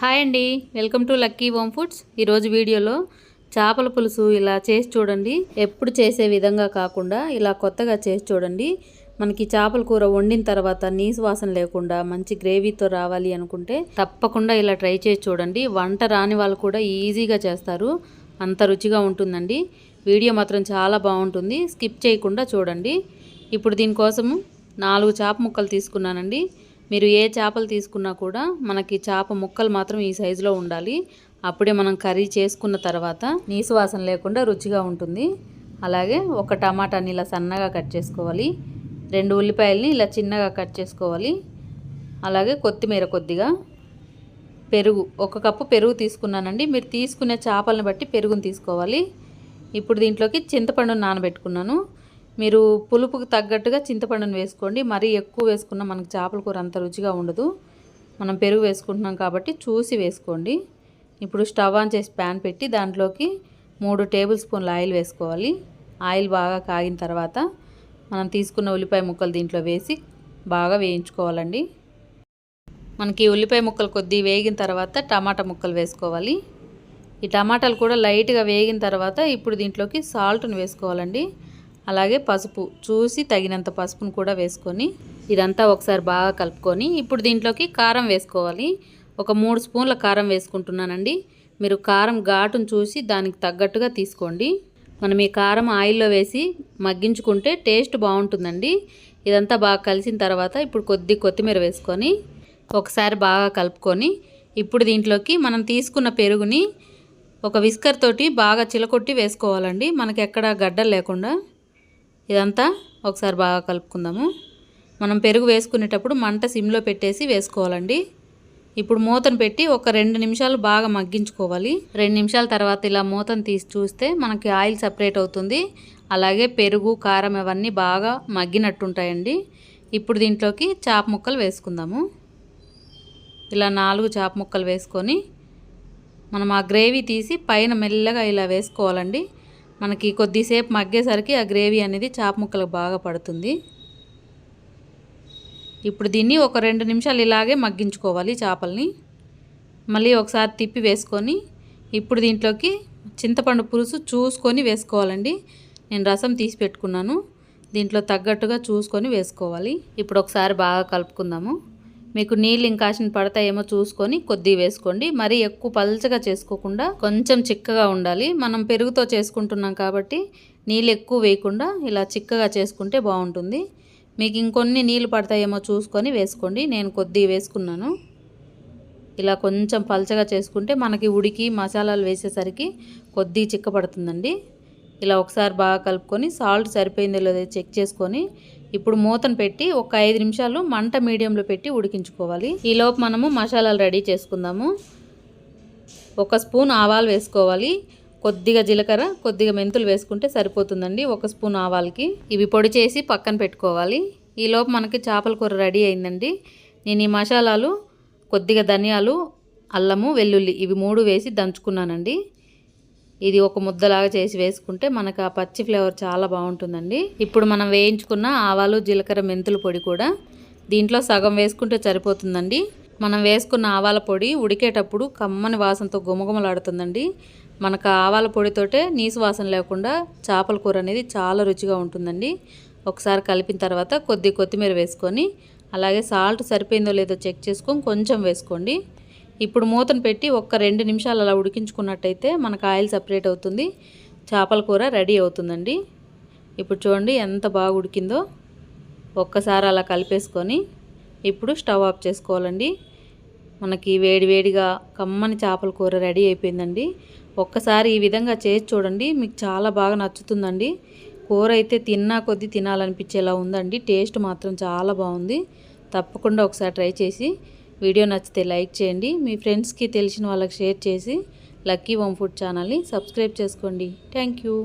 Hi అండి. Welcome to lucky home foods. ఈరోజు వీడియోలో చేపల పులుసు ఇలా చేసి చూడండి. ఎప్పుడు చేసే విధంగా కాకుండా ఇలా కొత్తగా చేసి చూడండి. మనకి చేపల కూర వండిన తర్వాత నీసు వాసన లేకుండా మంచి గ్రేవీతో రావాలి అనుకుంటే తప్పకుండా ఇలా ట్రై చేసి చూడండి. వంట రాని వాళ్ళు కూడా ఈజీగా చేస్తారు. అంత రుచిగా ఉంటుందండి. వీడియో మాత్రం చాలా బాగుంటుంది. స్కిప్ చేయకుండా చూడండి. ఇప్పుడు దీనికోసము నాలుగు చేప ముక్కలు తీసుకున్నానండి. మీరు ఏ చేపలు తీసుకున్నా కూడా మనకి చేప ముక్కలు మాత్రం ఈ సైజులో ఉండాలి. అప్పుడే మనం కర్రీ చేసుకున్న తర్వాత నీసు వాసన లేకుండా రుచిగా ఉంటుంది. అలాగే ఒక టమాటాని ఇలా సన్నగా కట్ చేసుకోవాలి. రెండు ఉల్లిపాయలని ఇలా చిన్నగా కట్ చేసుకోవాలి. అలాగే కొత్తిమీర కొద్దిగా. పెరుగు ఒక కప్పు పెరుగు తీసుకున్నానండి. మీరు తీసుకునే చేపలను బట్టి పెరుగును తీసుకోవాలి. ఇప్పుడు దీంట్లోకి చింతపండు నానబెట్టుకున్నాను. మీరు పులుపుకు తగ్గట్టుగా చింతపండును వేసుకోండి. మరీ ఎక్కువ వేసుకున్న మనకు చేపల కూర అంత రుచిగా ఉండదు. మనం పెరుగు వేసుకుంటున్నాం కాబట్టి చూసి వేసుకోండి. ఇప్పుడు స్టవ్ ఆన్ చేసి ప్యాన్ పెట్టి దాంట్లోకి మూడు టేబుల్ స్పూన్ల ఆయిల్ వేసుకోవాలి. ఆయిల్ బాగా కాగిన తర్వాత మనం తీసుకున్న ఉల్లిపాయ ముక్కలు దీంట్లో వేసి బాగా వేయించుకోవాలండి. మనకి ఉల్లిపాయ ముక్కలు కొద్ది వేగిన తర్వాత టమాటా ముక్కలు వేసుకోవాలి. ఈ టమాటాలు కూడా లైట్గా వేగిన తర్వాత ఇప్పుడు దీంట్లోకి సాల్ట్ను వేసుకోవాలండి. అలాగే పసుపు చూసి తగినంత పసుపును కూడా వేసుకొని ఇదంతా ఒకసారి బాగా కలుపుకొని ఇప్పుడు దీంట్లోకి కారం వేసుకోవాలి. ఒక మూడు స్పూన్ల కారం వేసుకుంటున్నానండి. మీరు కారం ఘాటును చూసి దానికి తగ్గట్టుగా తీసుకోండి. మనం ఈ కారం ఆయిల్లో వేసి మగ్గించుకుంటే టేస్ట్ బాగుంటుందండి. ఇదంతా బాగా కలిసిన తర్వాత ఇప్పుడు కొద్ది కొత్తిమీర వేసుకొని ఒకసారి బాగా కలుపుకొని ఇప్పుడు దీంట్లోకి మనం తీసుకున్న పెరుగుని ఒక విస్కర్ తోటి బాగా చిలకొట్టి వేసుకోవాలండి. మనకి ఎక్కడ గడ్డలు లేకుండా. ఇదంతా ఒకసారి బాగా కలుపుకుందాము. మనం పెరుగు వేసుకునేటప్పుడు మంట సిమ్లో పెట్టేసి వేసుకోవాలండి. ఇప్పుడు మూతను పెట్టి ఒక రెండు నిమిషాలు బాగా మగ్గించుకోవాలి. రెండు నిమిషాల తర్వాత ఇలా మూతను తీసి చూస్తే మనకి ఆయిల్ సపరేట్ అవుతుంది. అలాగే పెరుగు కారం ఇవన్నీ బాగా మగ్గినట్టుంటాయండి. ఇప్పుడు దీంట్లోకి చాప ముక్కలు వేసుకుందాము. ఇలా నాలుగు చాప ముక్కలు వేసుకొని మనం ఆ గ్రేవీ తీసి పైన మెల్లగా ఇలా వేసుకోవాలండి. మనకి కొద్దిసేపు మగ్గేసరికి ఆ గ్రేవీ అనేది చాప ముక్కలకు బాగా పడుతుంది. ఇప్పుడు దీన్ని ఒక రెండు నిమిషాలు ఇలాగే మగ్గించుకోవాలి చేపల్ని. మళ్ళీ ఒకసారి తిప్పి వేసుకొని ఇప్పుడు దీంట్లోకి చింతపండు పులుసు చూసుకొని వేసుకోవాలండి. నేను రసం తీసి పెట్టుకున్నాను. దీంట్లో తగ్గట్టుగా చూసుకొని వేసుకోవాలి. ఇప్పుడు ఒకసారి బాగా కలుపుకుందాము. మీకు నీళ్ళు ఇంకాసిన పడతాయేమో చూసుకొని కొద్ది వేసుకోండి. మరీ ఎక్కువ పల్చగా చేసుకోకుండా కొంచెం చిక్కగా ఉండాలి. మనం పెరుగుతో చేసుకుంటున్నాం కాబట్టి నీళ్ళు ఎక్కువ వేయకుండా ఇలా చిక్కగా చేసుకుంటే బాగుంటుంది. మీకు ఇంకొన్ని నీళ్ళు పడతాయేమో చూసుకొని వేసుకోండి. నేను కొద్ది వేసుకున్నాను. ఇలా కొంచెం పల్చగా చేసుకుంటే మనకి ఉడికి మసాలాలు వేసేసరికి కొద్ది చిక్కపడుతుందండి. ఇలా ఒకసారి బాగా కలుపుకొని సాల్ట్ సరిపోయిందో లేదో చెక్ చేసుకొని ఇప్పుడు మూతను పెట్టి ఒక ఐదు నిమిషాలు మంట మీడియంలో పెట్టి ఉడికించుకోవాలి. ఈలోపు మనము మసాలాలు రెడీ చేసుకుందాము. ఒక స్పూన్ ఆవాలు వేసుకోవాలి. కొద్దిగా జీలకర్ర కొద్దిగా మెంతులు వేసుకుంటే సరిపోతుందండి ఒక స్పూన్ ఆవాలకి. ఇవి పొడి చేసి పక్కన పెట్టుకోవాలి. ఈలోపు మనకి చేపల కూర రెడీ అయిందండి. నేను ఈ మసాలాలు కొద్దిగా ధనియాలు అల్లము వెల్లుల్లి ఇవి మూడు వేసి దంచుకున్నానండి. ఇది ఒక ముద్దలాగా చేసి వేసుకుంటే మనకు ఆ పచ్చి ఫ్లేవర్ చాలా బాగుంటుందండి. ఇప్పుడు మనం వేయించుకున్న ఆవాలు జీలకర్ర మెంతుల పొడి కూడా దీంట్లో సగం వేసుకుంటే సరిపోతుందండి. మనం వేసుకున్న ఆవాల పొడి ఉడికేటప్పుడు కమ్మని వాసనతో గుమగుమలాడుతుందండి. మనకు ఆవాల పొడితోటే నీసు వాసన లేకుండా చేపల కూర అనేది చాలా రుచిగా ఉంటుందండి. ఒకసారి కలిపిన తర్వాత కొద్ది కొత్తిమీర వేసుకొని అలాగే సాల్ట్ సరిపోయిందో లేదో చెక్ చేసుకొని కొంచెం వేసుకోండి. ఇప్పుడు మూతను పెట్టి ఒక్క రెండు నిమిషాలు అలా ఉడికించుకున్నట్టయితే మనకు ఆయిల్ సపరేట్ అవుతుంది. చేపల కూర రెడీ అవుతుందండి. ఇప్పుడు చూడండి ఎంత బాగా ఉడికిందో. ఒక్కసారి అలా కలిపేసుకొని ఇప్పుడు స్టవ్ ఆఫ్ చేసుకోవాలండి. మనకి వేడివేడిగా కమ్మని చేపల కూర రెడీ అయిపోయిందండి. ఒక్కసారి ఈ విధంగా చేసి చూడండి మీకు చాలా బాగా నచ్చుతుందండి. కూర అయితే తిన్నా కొద్దీ తినాలనిపించేలా ఉందండి. టేస్ట్ మాత్రం చాలా బాగుంది. తప్పకుండా ఒకసారి ట్రై చేసి వీడియో నచ్చితే లైక్ చేయండి. మీ ఫ్రెండ్స్కి తెలిసిన వాళ్ళకి షేర్ చేసి లక్కీ హోమ్ ఫుడ్ ఛానల్ని సబ్స్క్రైబ్ చేసుకోండి. Thank you.